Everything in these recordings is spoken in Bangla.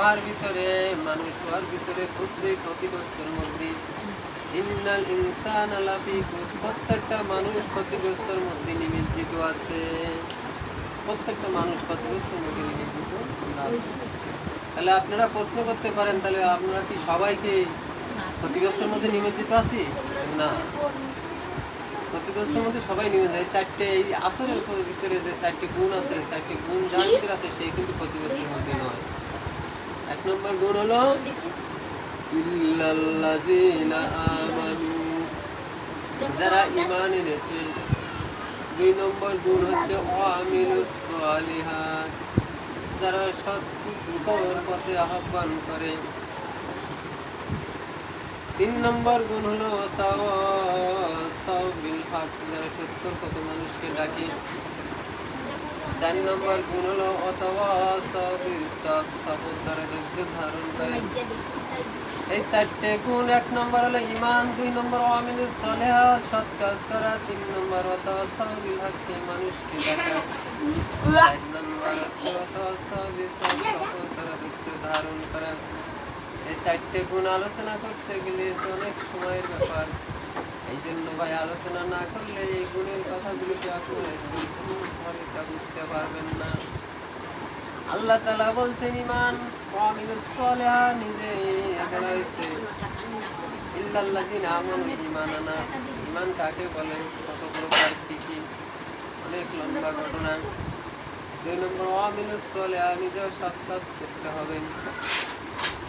উহার ভিতরে, মানুষ উহার ভিতরে খুশরি, ক্ষতিগ্রস্তের মধ্যে। ইন্নাল ইনসান আলাফি খুশ প্রত্যেকটা মানুষ ক্ষতিগ্রস্তের মধ্যে নিমজ্জিত আছে। প্রত্যেকটা মানুষ ক্ষতিগ্রস্তের মধ্যে নিমজ্জিত আছে। তাহলে আপনারা প্রশ্ন করতে পারেন, তাহলে আপনারা কি সবাইকে ক্ষতিগ্রস্তের মধ্যে নিমজ্জিত আছি? না। ক্ষতিগ্রস্তের মধ্যে সবাই নিমে যায় চারটে, এই আসরের ভিতরে যে চারটি গুণ আছে, চারটি গুণ যার ভিতরে আছে সেই কিন্তু ক্ষতিগ্রস্তের মধ্যে এক নম্বর গুণ হলো যারা ঈমান এনেছে। দুই নম্বর গুণ হচ্ছে যারা সৎ পথে আহ্বান করে। তিন নম্বর গুণ হলো বিল যারা সত্যর কত মানুষকে ডাকে। চার নম্বর গুণ হলো অতওয়াসাউ বিল সব তারা ধৈর্য ধারণ করে। এই চারটে গুণ এক নম্বর হলো ইমান দুই নম্বর আমিলু সলেহা সৎ কাজ করা তিন নম্বর অতওয়াসাউ বিল হক মানুষকে ডাকা। চার নম্বর হচ্ছে অতওয়াসাউ বিল সব শপথ তারা ধৈর্য ধারণ করা। এই চারটে গুণ আলোচনা করতে গেলে অনেক সময়ের ব্যাপার। এই জন্য ভাই আলোচনা না করলে এই গুণের কথাগুলোকে আপনারা বুঝতে পারবেন না। আল্লাহ তালা বলছেন ইমান নিজে বলা হয়েছে ইল্লাল্লাযিনা আমানু ঈমানানা ঈমান কাকে বলে? কত প্রকার কি কি? অনেক লম্বা ঘটনা। দুই নম্বর ওয়ামিলুস সালিহা নিজেও সৎ করতে হবে।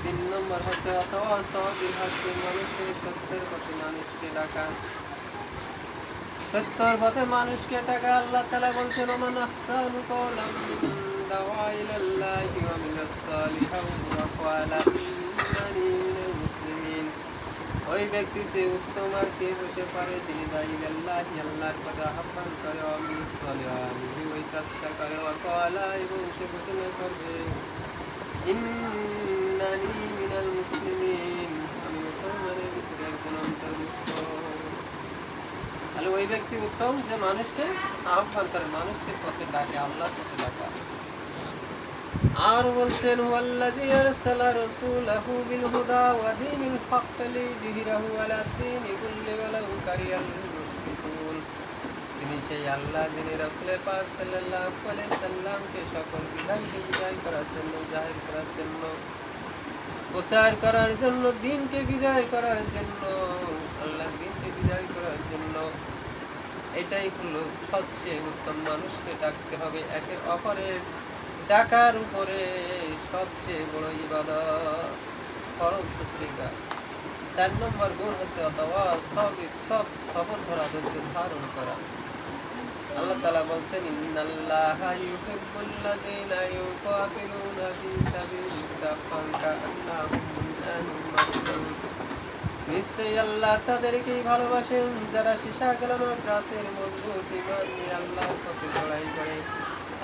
তিন নম্বর হচ্ছে, অথবা সবিল হচ্ছে মানুষের সত্যের পথে মানুষকে ডাকা। সত্যর পথে মানুষকে ডাকা, আল্লাহ তালা বলছেন, ওমান আহসানু কওলাম ইলাল্লাহি ওয়া মিনাস সালিহিন ওয়া ক্বালা ইন্নানি মিনাল মুসলিমিন ওই ব্যক্তি সে উত্তম আর কে হতে পারে যিনি দায়ী আল্লাহি আল্লাহর কথা আহ্বান করে ওয়া মিনাস ওই কাজটা করে ওয়া এবং সে ঘোষণা করবে। ইন্নানি মিনাল মুসলিমিন। আমি মুসলমানের ভিতরে একজন অন্তর্ভুক্ত। তাহলে ওই ব্যক্তি উত্তম যে মানুষকে আহ্বান করে, মানুষের পথে ডাকে আল্লাহ পথে ডাকা। আর বলছেন, ওয়াল্লাযী আরসালা রাসূলাহু বিল হুদা ওয়া দীনিল হক আলা দীনি কুল্লি ওয়ালাউ কারিয়াল মুশরিকুন তিনি সেই আল্লাহ যিনি রাসূলের পাক সাল্লাল্লাহু আলাইহি সাল্লামকে সকল বিধানকে বিজয় করার জন্য, জাহির করার জন্য প্রচার করার জন্য, দিনকে বিজয় করার জন্য, আল্লাহ দিনকে বিজয় করার জন্য, এটাই হলো সবচেয়ে উত্তম মানুষকে ডাকতে হবে একে অপরের ডাকার উপরে সবচেয়ে বড় ইবাদত চার নম্বর গুণ হচ্ছে অথবা সব সব শপথ ধরা ধৈর্য ধারণ করা। আল্লাহ তাআলা বলছেন, ইন্নাল্লাহা নিশ্চয়ই আল্লাহ তাদেরকেই ভালোবাসেন, যারা সীসা গেলানো গাছের মজবুত ইমান আল্লাহর লড়াই করে।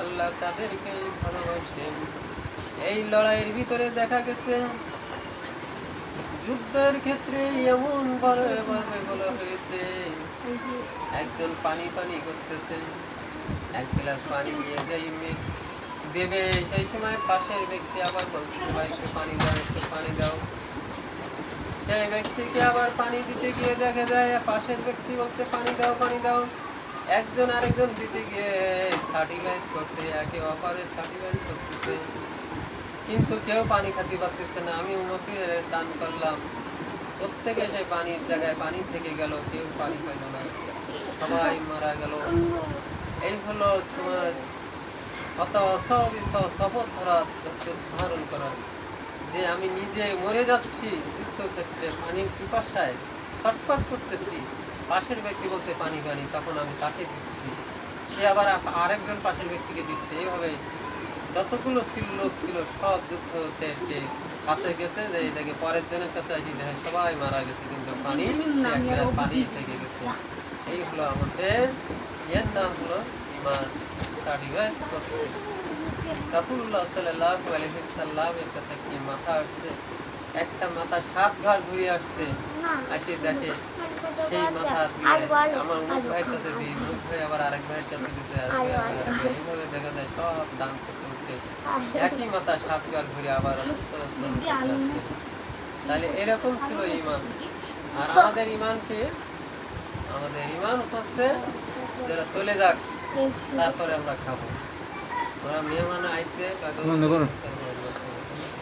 আল্লাহ তাদেরকেই ভালোবাসেন। এই লড়াইয়ের ভিতরে দেখা গেছে, যুদ্ধের ক্ষেত্রে এমন বলা হয়েছে। একজন পানি পানি করতেছেন এক গ্লাস পানি নিয়ে যাই দেবে, সেই সময় পাশের ব্যক্তি আবার বলছে, ভাই, একটু পানি দাও, একটু পানি দাও। সেই ব্যক্তিকে আবার পানি দিতে গিয়ে দেখা যায়, পাশের ব্যক্তি বলছে, পানি দাও পানি দাও। একজন আরেকজন দিতে গিয়ে করছে, একে অপারে সার্টিফাইজ করতেছে, কিন্তু কেউ পানি খাতে পারতেছে না। আমি উমকে দান করলাম। প্রত্যেকে সেই পানির জায়গায় পানি থেকে গেল, কেউ পানি পাইল না। সবাই মারা গেল। এই হলো তোমার অত অসবিস শপথ ধরা ধারণ করা যে আমি নিজে মরে যাচ্ছি, যুদ্ধক্ষেত্রে পানির পিপাসায় ছটফট করতেছি। পাশের ব্যক্তি বলছে পানি পানি। তখন আমি তাকে দিচ্ছি। সে আবার আরেকজন পাশের ব্যক্তিকে দিচ্ছে। এইভাবে যতগুলো ছিল লোক ছিল সব যুদ্ধতে কে কাছে গেছে। যে দেখে পরের জনের কাছে আসি দেখে সবাই মারা গেছে কিন্তু পানি পানি থেকে গেছে। এই হলো আমাদের এর নাম হলো ইমান। সার্টিফাইড করছে। রাসুল্লাহ সাল্লাহ আলহিসাল্লামের কাছে একটি মাথা আসছে। একটা মাথা সাত ঘর ঘুরে আসছে। আসে দেখে সেই মাথা দিয়ে আমার মুখ ভাইয়ের কাছে দিই মুখ ভাই আবার আরেক ভাইয়ের কাছে দিছে। এইভাবে দেখা যায় সব দান করতে একই মাথা সাতবার ঘুরে আবার তাহলে এরকম ছিল ইমান। আর আমাদের ইমান কি আমাদের ইমান হচ্ছে যারা চলে যাক তারপরে আমরা খাব। ওরা মেহমান আসছে।